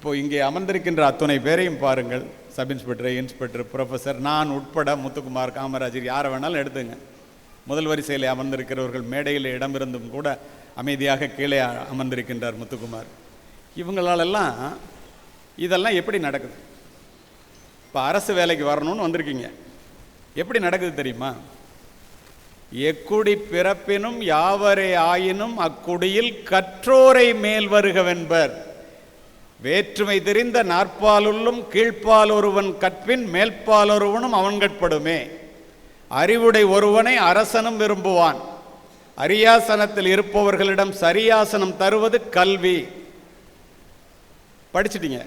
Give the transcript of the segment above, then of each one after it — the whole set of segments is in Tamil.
இப்போ இங்கே அமர்ந்திருக்கின்ற அத்துணை பேரையும் பாருங்கள். சப் இன்ஸ்பெக்டர் இன்ஸ்பெக்டர் ப்ரொஃபஸர் நான் உட்பட முத்துக்குமார் காமராஜர் யாரை வேணாலும் எடுத்துங்க. முதல் வரிசையில் அமர்ந்திருக்கிறவர்கள் மேடையில் இடமிருந்தும் கூட அமைதியாக கீழே அமர்ந்திருக்கின்றார் முத்துக்குமார். இவங்களாலெல்லாம் இதெல்லாம் எப்படி நடக்குது? இப்போ அரசு வேலைக்கு வரணும்னு வந்திருக்கீங்க. எப்படி நடக்குது தெரியுமா? எக்குடி பிறப்பினும் யாவரே ஆயினும் அக்குடியில் கற்றோரை மேல் வருகவென்பர். வேற்றுமை தெரிந்த நாற்பாலுள்ளும் கீழ்ப்பால் ஒருவன் கற்பின் மேல்பால் ஒருவனும் அவன்கட்படுமே. அறிவுடை ஒருவனை அரசனும் விரும்புவான். அரியாசனத்தில் இருப்பவர்களிடம் சரியாசனம் தருவது கல்வி. படிச்சிட்டீங்க?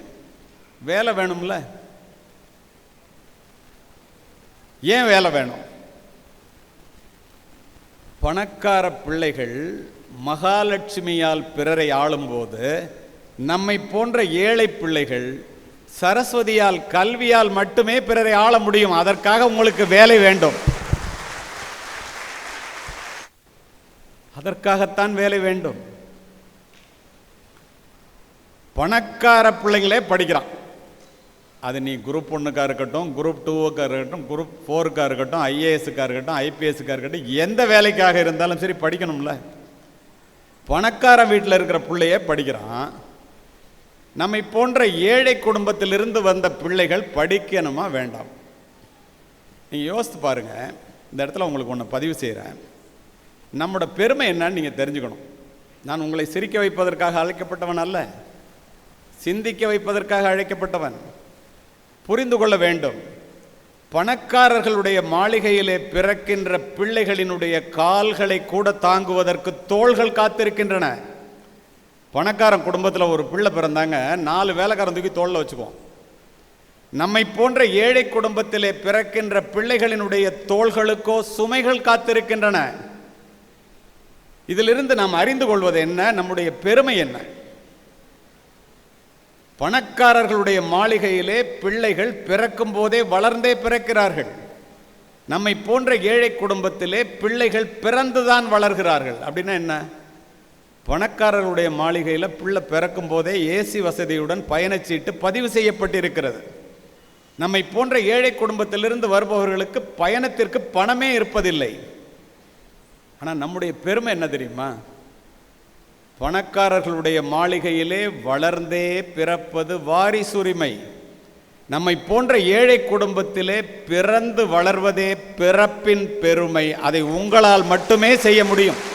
வேலை வேணும்ல? ஏன் வேலை வேணும்? பணக்கார பிள்ளைகள் மகாலட்சுமியால் பிறரை ஆளும்போது நம்மை போன்ற ஏழை பிள்ளைகள் சரஸ்வதியால் கல்வியால் மட்டுமே பிறரை ஆள முடியும். அதற்காக உங்களுக்கு வேலை வேண்டும். அதற்காகத்தான் வேலை வேண்டும். பணக்கார பிள்ளைங்களே படிக்கிறான். அது நீ குரூப் ஒன்றுக்காக இருக்கட்டும் குரூப் டூவுக்காக இருக்கட்டும் குரூப் ஃபோருக்காக இருக்கட்டும் ஐஏஎஸ்க்காக இருக்கட்டும் ஐபிஎஸ்க்காக இருக்கட்டும் எந்த வேலைக்காக இருந்தாலும் சரி படிக்கணும்ல. பணக்கார வீட்டில் இருக்கிற பிள்ளையே படிக்கிறான். நம்மை போன்ற ஏழை குடும்பத்திலிருந்து வந்த பிள்ளைகள் படிக்கணுமா வேண்டாம்? நீங்கள் யோசித்து பாருங்க. இந்த இடத்துல உங்களுக்கு ஒன்று பதிவு செய்கிறேன் நம்மளோட பெருமை என்னன்னு நீங்கள் தெரிஞ்சுக்கணும். நான் உங்களை சிரிக்க வைப்பதற்காக அழைக்கப்பட்டவன் அல்ல. சிந்திக்க வைப்பதற்காக அழைக்கப்பட்டவன். புரிந்து கொள்ள வேண்டும். பணக்காரர்களுடைய மாளிகையிலே பிறக்கின்ற பிள்ளைகளினுடைய கால்களை கூட தாங்குவதற்கு தோள்கள் காத்திருக்கின்றன. பணக்காரன் குடும்பத்தில் ஒரு பிள்ளை பிறந்தாங்க நாலு வேலைக்காரன் தூக்கி தோளில் வச்சுக்குவோம் நம்மை போன்ற ஏழை குடும்பத்திலே பிறக்கின்ற பிள்ளைகளினுடைய தோள்களுக்கோ சுமைகள் காத்திருக்கின்றன. இதிலிருந்து நாம் அறிந்து கொள்வது என்ன? நம்முடைய பெருமை என்ன? பணக்காரர்களுடைய மாளிகையிலே பிள்ளைகள் பிறக்கும் போதே வளர்ந்தே பிறக்கிறார்கள். நம்மை போன்ற ஏழை குடும்பத்திலே பிள்ளைகள் பிறந்துதான் வளர்கிறார்கள். அப்படின்னா என்ன? பணக்காரர்களுடைய மாளிகையில் பிள்ளை பிறக்கும் போதே ஏசி வசதியுடன் பயணச்சீட்டு பதிவு செய்யப்பட்டிருக்கிறது. நம்மை போன்ற ஏழை குடும்பத்திலிருந்து வருபவர்களுக்கு பயணத்திற்கு பணமே இருப்பதில்லை. ஆனால் நம்முடைய பெருமை என்ன தெரியுமா? பணக்காரர்களுடைய மாளிகையிலே வளர்ந்தே பிறப்பது வாரிசுரிமை. நம்மை போன்ற ஏழை குடும்பத்திலே பிறந்து வளர்வதே பிறப்பின் பெருமை. அதை உங்களால் மட்டுமே செய்ய முடியும்.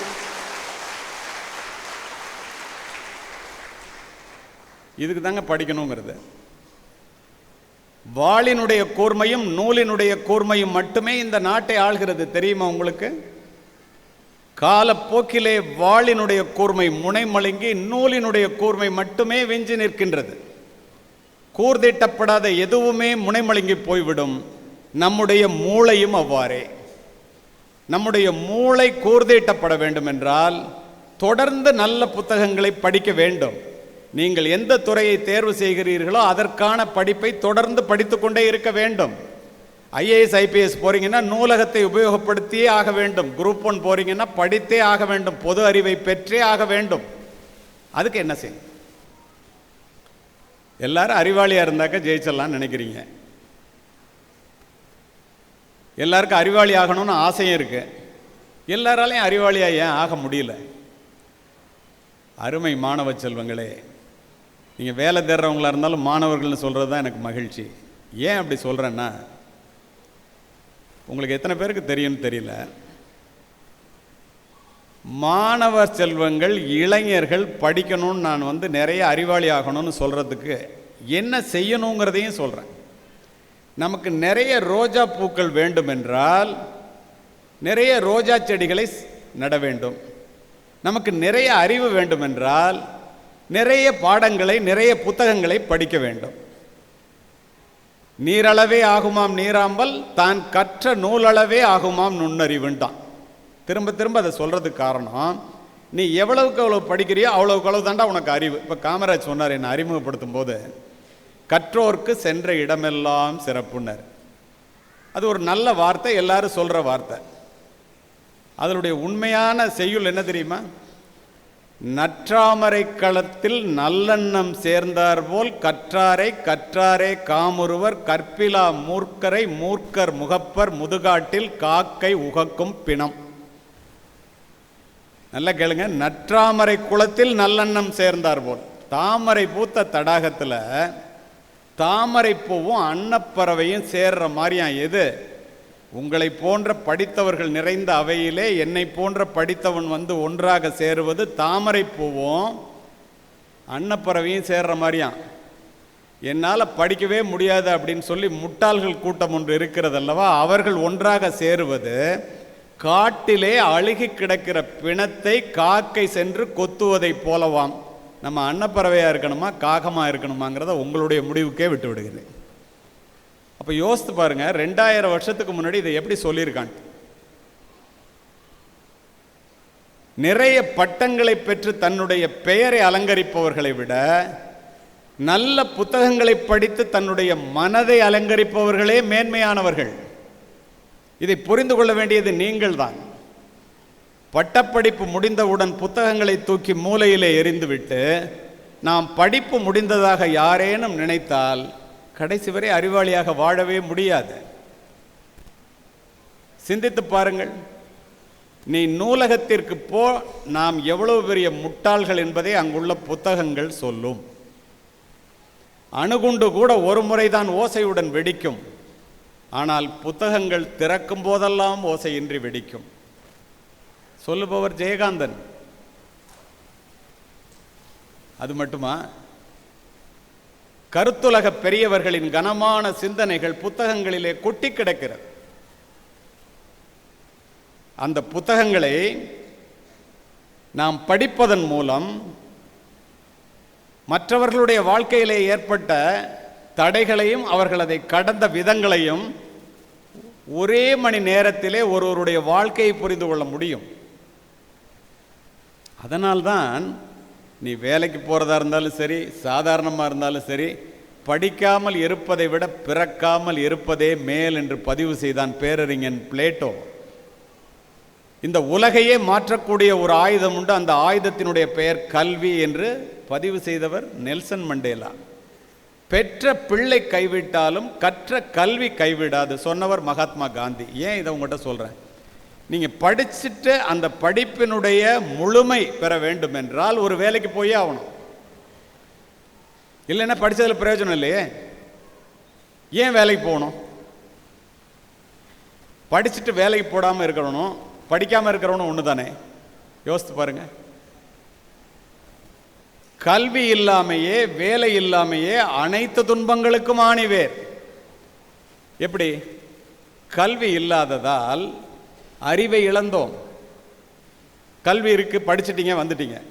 இதுக்கு தாங்க படிக்கணுங்கிறது. வாளினுடைய கூர்மையும் நூலினுடைய கூர்மையும் மட்டுமே இந்த நாட்டை ஆள்கிறது தெரியுமா உங்களுக்கு? காலப்போக்கிலே வாளினுடைய கூர்மை முனை மழுங்கி நூலினுடைய கூர்மை மட்டுமே வெஞ்சி நிற்கின்றது. கூர்தீட்டப்படாத எதுவுமே முனைமழுங்கி போய்விடும். நம்முடைய மூளையும் அவ்வாறே. நம்முடைய மூளை கூர்தீட்டப்பட வேண்டும் என்றால் தொடர்ந்து நல்ல புத்தகங்களை படிக்க வேண்டும். நீங்கள் எந்த துறையை தேர்வு செய்கிறீர்களோ அதற்கான படிப்பை தொடர்ந்து படித்துக்கொண்டே இருக்க வேண்டும். ஐஏஎஸ் ஐபிஎஸ் போறீங்கன்னா நூலகத்தை உபயோகப்படுத்தியே ஆக வேண்டும். குரூப் ஒன் போறீங்கன்னா படித்தே ஆக வேண்டும். பொது அறிவை பெற்றே ஆக வேண்டும். அதுக்கு என்ன செய்யும் எல்லாரும் அறிவாளியாக இருந்தாக்க ஜெயிச்சிடலாம்னு நினைக்கிறீங்க. எல்லாருக்கும் அறிவாளி ஆகணும்னு ஆசையும் இருக்கு. எல்லாராலையும் அறிவாளியாக ஏன் ஆக முடியல? அருமை மாணவ செல்வங்களே நீங்கள் வேலை தேடுறவங்களாக இருந்தாலும் மாணவர்கள்னு சொல்கிறது தான் எனக்கு மகிழ்ச்சி. ஏன் அப்படி சொல்கிறேன்னா உங்களுக்கு எத்தனை பேருக்கு தெரியும்னு தெரியல. மாணவ செல்வங்கள் இளைஞர்கள் படிக்கணும்னு நான் வந்து நிறைய அறிவாளி ஆகணும்னு சொல்கிறதுக்கு என்ன செய்யணுங்கிறதையும் சொல்கிறேன் நமக்கு நிறைய ரோஜா பூக்கள் வேண்டுமென்றால் நிறைய ரோஜா செடிகளை நட வேண்டும். நமக்கு நிறைய அறிவு வேண்டுமென்றால் நிறைய பாடங்களை நிறைய புத்தகங்களை படிக்க வேண்டும். நீரளவே ஆகுமாம் நீராம்பல் தான் கற்ற நூலளவே ஆகுமாம் நுண்ணறிவுண்டான் திரும்ப திரும்ப அதை சொல்கிறதுக்கு காரணம் நீ எவ்வளவுக்கு அவ்வளோ படிக்கிறியோ அவ்வளவுக்கு அவ்வளவு தாண்டா உனக்கு அறிவு. இப்போ காமராஜ் சொன்னார் என்னை அறிமுகப்படுத்தும் போது கற்றோர்க்கு சென்ற இடமெல்லாம் சிறப்புனர் அது ஒரு நல்ல வார்த்தை எல்லாரும் சொல்கிற வார்த்தை. அதனுடைய உண்மையான செய்யுள் என்ன தெரியுமா? நற்றாமரை களத்தில் நல்லெண்ணம் சேர்ந்தார்போல் கற்றாரை கற்றாரே காமுருவர் கற்பிலா மூர்க்கரை மூர்க்கர் முகப்பர் முதுகாட்டில் காக்கை உகக்கும் பிணம். நல்லா கேளுங்க. நற்றாமரை குளத்தில் நல்லெண்ணம் சேர்ந்தார்போல் தாமரை பூத்த தடாகத்தில் தாமரை பூவும் அன்னப்பறவையும் சேர்ற மாதிரியான் எது உங்களை போன்ற படித்தவர்கள் நிறைந்த அவையிலே என்னை போன்ற படித்தவன் வந்து ஒன்றாக சேருவது தாமரை பூவும் அன்னப்பறவையும் சேர்ற மாதிரியாம். என்னால் படிக்கவே முடியாது அப்படின்னு சொல்லி முட்டாள்கள் கூட்டம் ஒன்று இருக்கிறதல்லவா? அவர்கள் ஒன்றாக சேருவது காட்டிலே அழுகி கிடக்கிற பிணத்தை காக்கை சென்று கொத்துவதைப் போலவாம். நம்ம அன்னப்பறவையாக இருக்கணுமா காகமாக இருக்கணுமாங்கிறத உங்களுடைய முடிவுக்கே விட்டு விடுகிறேன் அப்போ யோசித்து பாருங்க ரெண்டாயிரம் வருஷத்துக்கு முன்னாடி இதை எப்படி சொல்லியிருக்கான்? நிறைய பட்டங்களை பெற்று தன்னுடைய பெயரை அலங்கரிப்பவர்களை விட நல்ல புத்தகங்களை படித்து தன்னுடைய மனதை அலங்கரிப்பவர்களே மேன்மையானவர்கள். இதை புரிந்து கொள்ள வேண்டியது நீங்கள்தான் பட்டப்படிப்பு முடிந்தவுடன் புத்தகங்களை தூக்கி மூலையிலே எரிந்துவிட்டு நாம் படிப்பு முடிந்ததாக யாரேனும் நினைத்தால் கடைசி வரை அறிவாளியாக வாழவே முடியாது. சிந்தித்து பாருங்கள். நீ நூலகத்திற்கு போ நாம் எவ்வளவு பெரிய முட்டாள்கள் என்பதை அங்குள்ள புத்தகங்கள் சொல்லும். அணுகுண்டு கூட ஒரு முறைதான் ஓசையுடன் வெடிக்கும். ஆனால் புத்தகங்கள் திறக்கும் போதெல்லாம் ஓசையின்றி வெடிக்கும். சொல்லுபவர் ஜெயகாந்தன். அது மட்டுமா? கருத்துலக பெரியவர்களின் கனமான சிந்தனைகள் புத்தகங்களிலே கொட்டி கிடக்கிறது. அந்த புத்தகங்களை நாம் படிப்பதன் மூலம் மற்றவர்களுடைய வாழ்க்கையிலே ஏற்பட்ட தடைகளையும் அவர்கள் அதை கடந்த விதங்களையும் ஒரே மணி நேரத்திலே ஒருவருடைய வாழ்க்கையை புரிந்து கொள்ள முடியும். அதனால்தான் நீ வேலைக்கு போகிறதா இருந்தாலும் சரி சாதாரணமாக இருந்தாலும் சரி படிக்காமல் இருப்பதை விட பிறக்காமல் இருப்பதே மேல் என்று பதிவு செய்தான் பேரறிஞன் பிளேட்டோ. இந்த உலகையே மாற்றக்கூடிய ஒரு ஆயுதம் உண்டு. அந்த ஆயுதத்தினுடைய பெயர் கல்வி என்று பதிவு செய்தவர் நெல்சன் மண்டேலா. பெற்ற பிள்ளை கைவிட்டாலும் கற்ற கல்வி கைவிடாது சொன்னவர் மகாத்மா காந்தி. ஏன் இதை உங்கள்கிட்ட சொல்கிறேன் நீங்கள் படிச்சுட்டு அந்த படிப்பினுடைய முழுமை பெற வேண்டும் என்றால் ஒரு வேலைக்கு போயே ஆகணும். இல்லைன்னா படித்ததில் பிரயோஜனம் இல்லையே. ஏன் வேலைக்கு போகணும்? படிச்சுட்டு வேலைக்கு போடாமல் இருக்கணும் படிக்காமல் இருக்கிறவனும் ஒன்று தானே யோசித்து பாருங்க. கல்வி இல்லாமையே வேலை இல்லாமையே அனைத்து துன்பங்களுக்கும் ஆணிவேர். எப்படி? கல்வி இல்லாததால் அறிவை இழந்தோம். கல்வி இருக்கு படிச்சிட்டிங்க வந்துட்டீங்க.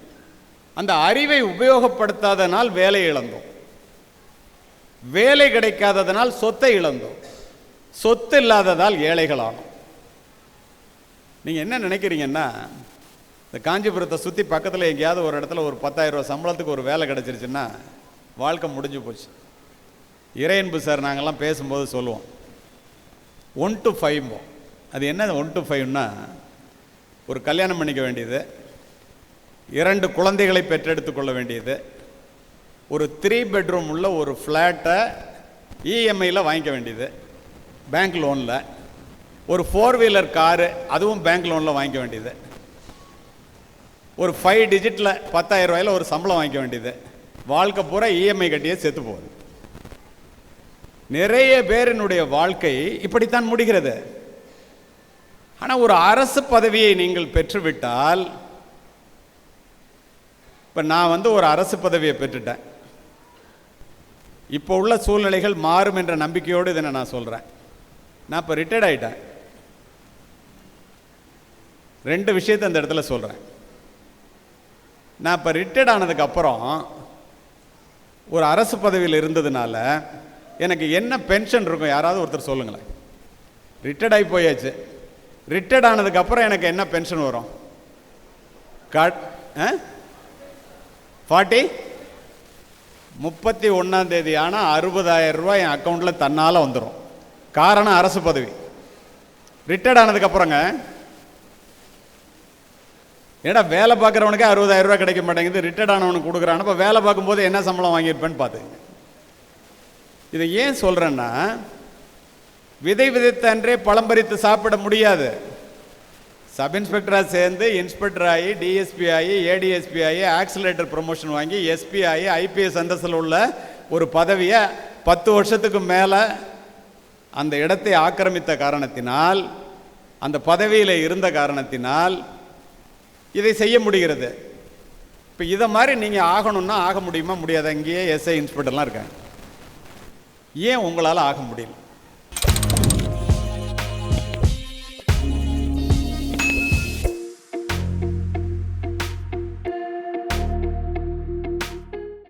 அந்த அறிவை உபயோகப்படுத்தாதனால் வேலை இழந்தோம். வேலை கிடைக்காததனால் சொத்தை இழந்தோம். சொத்து இல்லாததால் ஏழைகளானோம். நீங்கள் என்ன நினைக்கிறீங்கன்னா இந்த காஞ்சிபுரத்தை சுற்றி பக்கத்தில் எங்கேயாவது ஒரு இடத்துல ஒரு பத்தாயிரம் ரூபா சம்பளத்துக்கு ஒரு வேலை கிடச்சிருச்சுன்னா வாழ்க்கை முடிஞ்சு போச்சு. இறையன்பு சார் நாங்கள்லாம் பேசும்போது சொல்லுவோம் ஒன் டு ஃபைவ் அது என்ன ஒன் டு ஃபைவ்னா ஒரு கல்யாணம் பண்ணிக்க வேண்டியது இரண்டு குழந்தைகளை பெற்றெடுத்துக் கொள்ள வேண்டியது ஒரு த்ரீ பெட்ரூம் உள்ள ஒரு ஃப்ளாட்டை இஎம்ஐயில் வாங்கிக்க வேண்டியது பேங்க் லோனில் ஒரு ஃபோர் வீலர் காரு அதுவும் பேங்க் லோனில் வாங்கிக்க வேண்டியது. ஒரு ஃபைவ் டிஜிட்டில் பத்தாயிரம் ரூபாயில் ஒரு சம்பளம் வாங்கிக்க வேண்டியது. வாழ்க்கை பூரா இஎம்ஐ கட்டியே செத்து போகுது. நிறைய பேரினுடைய வாழ்க்கை இப்படித்தான் முடிகிறது. ஆனால் ஒரு அரசு பதவியை நீங்கள் பெற்றுவிட்டால் இப்போ நான் வந்து ஒரு அரசு பதவியை பெற்றுட்டேன். இப்போ உள்ள சூழ்நிலைகள் மாறும் என்ற நம்பிக்கையோடு இதனை நான் சொல்கிறேன் நான் இப்போ ரிட்டையர்ட் ஆகிட்டேன் ரெண்டு விஷயத்தை அந்த இடத்துல சொல்கிறேன் நான் இப்போ ரிட்டையர்ட் ஆனதுக்கப்புறம் ஒரு அரசு பதவியில் இருந்ததுனால எனக்கு என்ன பென்ஷன் இருக்கும் யாராவது ஒருத்தர் சொல்லுங்களேன். ரிட்டையர்ட் ஆகி போயாச்சு. ரிட்டையர்ட் ஆனதுக்கப்புறம் எனக்கு என்ன பென்ஷன் வரும்? Cut forty? முப்பத்தி ஒன்றாம் தேதி ஆனால் அறுபதாயிரம் ரூபாய் என் அக்கௌண்ட்டில் தன்னால் வந்துடும் காரணம் அரசு பதவி. ரிட்டையர்ட் ஆனதுக்கப்புறங்க ஏடா வேலை பார்க்குறவனுக்கே அறுபதாயிரம் ரூபாய் கிடைக்க மாட்டேங்குது. ரிட்டையர்ட் ஆனவனுக்கு கொடுக்குறான். அப்போ வேலை பார்க்கும்போது என்ன சம்பளம் வாங்கியிருப்பேன்னு பார்த்துங்க இதை ஏன் சொல்கிறேன்னா விதை விதைத்த அன்றே பழம் பறித்து சாப்பிட முடியாது. சப் இன்ஸ்பெக்டராக சேர்ந்து இன்ஸ்பெக்டர் ஆகி டிஎஸ்பி ஆகி ஏடிஎஸ்பி ஆகி ஆக்சிலேட்டர் ப்ரொமோஷன் வாங்கி எஸ்பி ஆகி ஐபிஎஸ் அந்தஸ்தில் உள்ள ஒரு பதவியை பத்து வருஷத்துக்கு மேலே அந்த இடத்தை ஆக்கிரமித்த காரணத்தினால் அந்த பதவியில் இருந்த காரணத்தினால் இதை செய்ய முடிகிறது. இப்போ இதை மாதிரி நீங்கள் ஆகணும்னா ஆக முடியுமா? முடியாது? அங்கேயே எஸ்ஐ இன்ஸ்பெக்டர்லாம் இருக்காங்க. ஏன் உங்களால் ஆக முடியல?